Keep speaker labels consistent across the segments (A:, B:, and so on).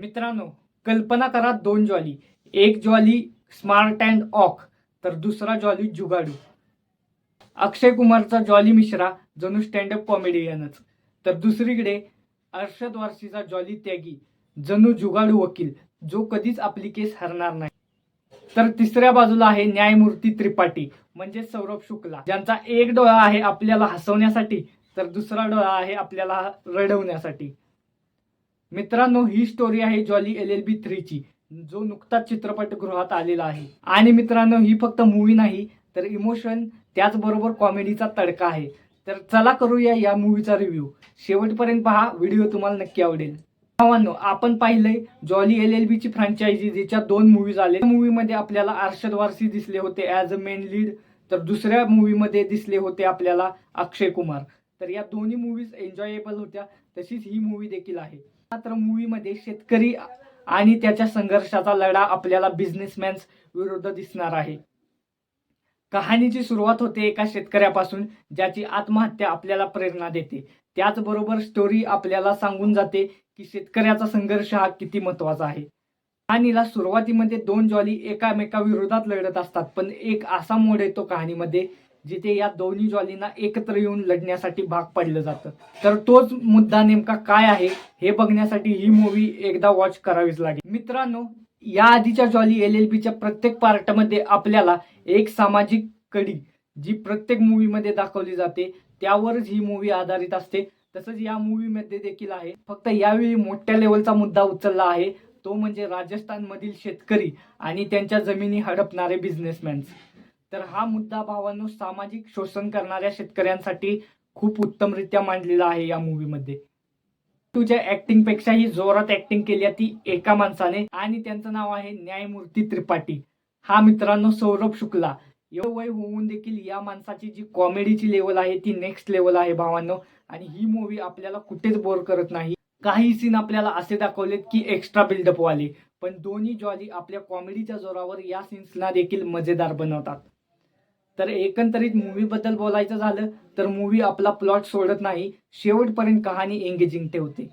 A: मित्रांनो कल्पना करा दोन जॉली एक जॉली स्मार्ट अँड ऑक तर दुसरा जॉली जुगाडू. अक्षय कुमारचा जॉली मिश्रा जणू स्टँडअप कॉमेडियनच. तर दुसरीकडे अर्षद वारसीचा जॉली त्यागी जणू जुगाडू वकील जो कधीच आपली केस हरणार नाही. तर तिसऱ्या बाजूला आहे न्यायमूर्ती त्रिपाठी म्हणजे सौरभ शुक्ला. ज्यांचा एक डोळा आहे आपल्याला हसवण्यासाठी तर दुसरा डोळा आहे आपल्याला रडवण्यासाठी. मित्रांनो ही स्टोरी आहे जॉली एल एल बी थ्रीची जो नुकताच चित्रपटगृहात आलेला आहे. आणि मित्रांनो ही फक्त मूवी नाही तर इमोशन त्याचबरोबर कॉमेडीचा तडका आहे. तर चला करूया या मूवीचा रिव्ह्यू शेवटपर्यंत पहा व्हिडिओ तुम्हाला नक्की आवडेल. भावांनो आपण पाहिलंय जॉली एल एल बीची फ्रँचायझी जिच्या दोन मूवीज आले मूवीमध्ये आपल्याला अर्षद वारसी दिसले होते ॲज अ मेन लीड तर दुसऱ्या मूवीमध्ये दिसले होते आपल्याला अक्षय कुमार. तर या दोन्ही मूवीज एन्जॉयेबल होत्या तशीच ही मूवी देखील आहे. मात्र मूवीमध्ये शेतकरी आणि त्याच्या संघर्षाचा लढा आपल्याला बिझनेसमॅन्स विरुद्ध दिसणार आहे. कहाणीची सुरुवात होते एका शेतकऱ्यापासून ज्याची आत्महत्या आपल्याला प्रेरणा देते. त्याचबरोबर स्टोरी आपल्याला सांगून जाते की शेतकऱ्याचा संघर्ष हा किती महत्त्वाचा आहे. कहाणीला सुरुवातीमध्ये दोन जॉली एकामेकाविरोधात लढत असतात पण एक असा मोड येतो कहाणीमध्ये जिथे या दोन्ही जॉलींना एकत्र येऊन लढण्यासाठी भाग पाडलं जातं. तर तोच मुद्दा नेमका काय आहे हे बघण्यासाठी ही मूवी एकदा वॉच करावीच लागेल. मित्रांनो या आधीच्या जॉली एल एल बीच्या प्रत्येक पार्टमध्ये आपल्याला एक सामाजिक कडी जी प्रत्येक मूवीमध्ये दाखवली जाते त्यावरच ही मूवी आधारित असते. तसंच या मूवीमध्ये देखील आहे. फक्त यावेळी मोठ्या लेवलचा मुद्दा उचलला आहे. तो म्हणजे राजस्थानमधील शेतकरी आणि त्यांच्या जमिनी हडपणारे बिझनेसमॅन्स तर हा. मुद्दा भावांनो सामाजिक शोषण करणाऱ्या शेतकऱ्यांसाठी खूप उत्तमरित्या मांडलेला आहे या मूवीमध्ये तुझ्या ऍक्टिंग पेक्षाही जोरात ऍक्टिंग केली आहे ती एका माणसाने आणि त्यांचं नाव आहे न्यायमूर्ती त्रिपाठी. हा मित्रांनो सौरभ शुक्ला. एवढं वय होऊन देखील या माणसाची जी कॉमेडीची लेवल आहे ती नेक्स्ट लेवल आहे भावांनो. आणि ही मूवी आपल्याला कुठेच बोर करत नाही. काही सीन आपल्याला असे दाखवलेत की एक्स्ट्रा बिल्डअप वाले. पण दोन्ही जॉली आपल्या कॉमेडीच्या जोरावर या सीन्सना देखील मजेदार बनवतात. तर एकंदरीत मूवीबद्दल बोलायचं झालं तर मूवी आपला प्लॉट सोडत नाही. शेवटपर्यंत कहाणी एंगेजिंग ठेवते.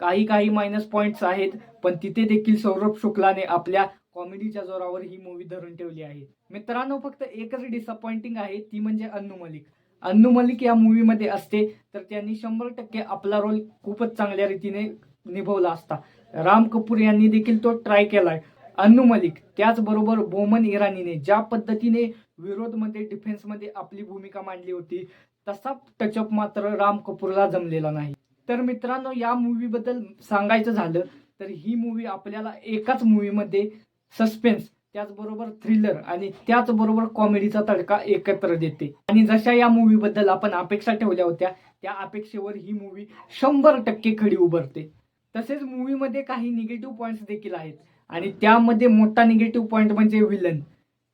A: काही काही मायनस पॉईंट्स आहेत पण तिथे देखील सौरभ शुक्लाने आपल्या कॉमेडीच्या जोरावर ही मूवी धरून ठेवली आहे. मित्रांनो फक्त एकच डिसअपॉइंटिंग आहे ती म्हणजे अन्नू मलिक. अन्नू मलिक या मूवीमध्ये असते तर त्यांनी शंभर टक्के आपला रोल खूपच चांगल्या रीतीने निभवला असता. राम कपूर यांनी देखील तो ट्राय केलाय. अन्नू मलिक त्याचबरोबर बोमन इराणीने ज्या पद्धतीने विरोधमध्ये डिफेन्समध्ये आपली भूमिका मांडली होती तसा टचअप मात्र राम कपूरला जमलेला नाही. तर मित्रांनो या मूवीबद्दल सांगायचं झालं तर ही मूवी आपल्याला एकाच मूवीमध्ये सस्पेन्स त्याचबरोबर थ्रिलर आणि त्याचबरोबर कॉमेडीचा तडका एकत्र देते. आणि जशा या मूवीबद्दल आपण अपेक्षा ठेवल्या होत्या त्या अपेक्षेवर ही मूवी शंभर टक्के खडी उभारते. तसेच मूवीमध्ये काही निगेटिव्ह पॉईंट्स देखील आहेत. आणि त्यामध्ये मोठा निगेटिव्ह पॉईंट म्हणजे विलन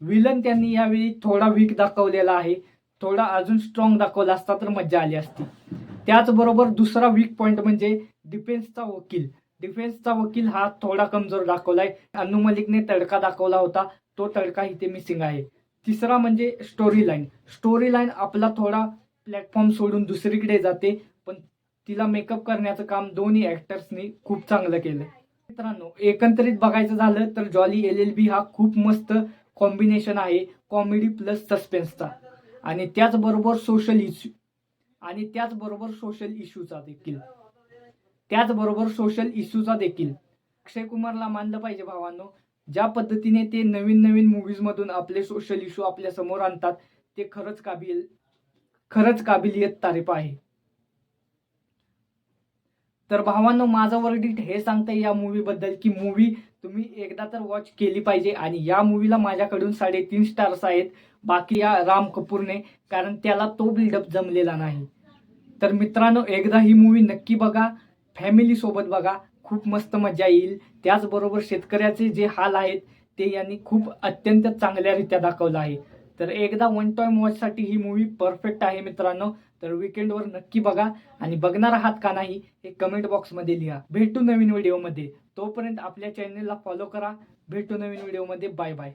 A: विलन त्यांनी यावेळी थोडा वीक दाखवलेला आहे. थोडा अजून स्ट्रॉंग दाखवला असता तर मज्जा आली असती. त्याचबरोबर दुसरा वीक पॉईंट म्हणजे डिफेन्सचा वकील. डिफेन्सचा वकील हा थोडा कमजोर दाखवलाय. अनु मलिकने तडका दाखवला होता. तो तडका इथे मिसिंग आहे. तिसरा म्हणजे स्टोरी लाईन स्टोरी लाईन आपला थोडा प्लॅटफॉर्म सोडून दुसरीकडे जाते. पण तिला मेकअप करण्याचं काम दोन्ही ऍक्टर्सनी खूप चांगलं केलं. मित्रांनो एकंदरीत बघायचं झालं तर जॉली एल एल बी हा खूप मस्त कॉम्बिनेशन आहे कॉमेडी प्लस सस्पेन्सचा आणि त्याचबरोबर सोशल इश्यू आणि त्याचबरोबर सोशल इश्यूचा देखील. त्याचबरोबर सोशल इश्यूचा देखील. अक्षय कुमारला मानलं पाहिजे भावांनो ज्या पद्धतीने ते नवीन नवीन मूवीज मधून आपले सोशल इश्यू आपल्यासमोर आणतात ते खरंच काबिल खरंच काबिलियत तारीफ आहे. तर भावांनो माझं वर्डिट हे सांगतंय या मूवीबद्दल की मूवी तुम्ही एकदा तर वॉच केली पाहिजे आणि या मूवीला माझ्याकडून साडेतीन स्टार्स आहेत बाकी या राम कपूरने कारण त्याला तो बिल्डअप जमलेला नाही. तर मित्रांनो एकदा ही मूवी नक्की बघा फॅमिलीसोबत बघा खूप मस्त मजा येईल. त्याचबरोबर शेतकऱ्याचे जे हाल आहेत ते यांनी खूप अत्यंत चांगल्यारीत्या दाखवलं आहे. तर एकदा वन टाइम वॉचसाठी ही मूवी परफेक्ट आहे मित्रांनो. तर विकेंडवर नक्की बघा आणि बघणार आहात का नाही हे कमेंट बॉक्समध्ये लिहा. भेटू नवीन व्हिडिओमध्ये तोपर्यंत आपल्या चॅनेलला फॉलो करा. भेटू नवीन व्हिडिओमध्ये बाय बाय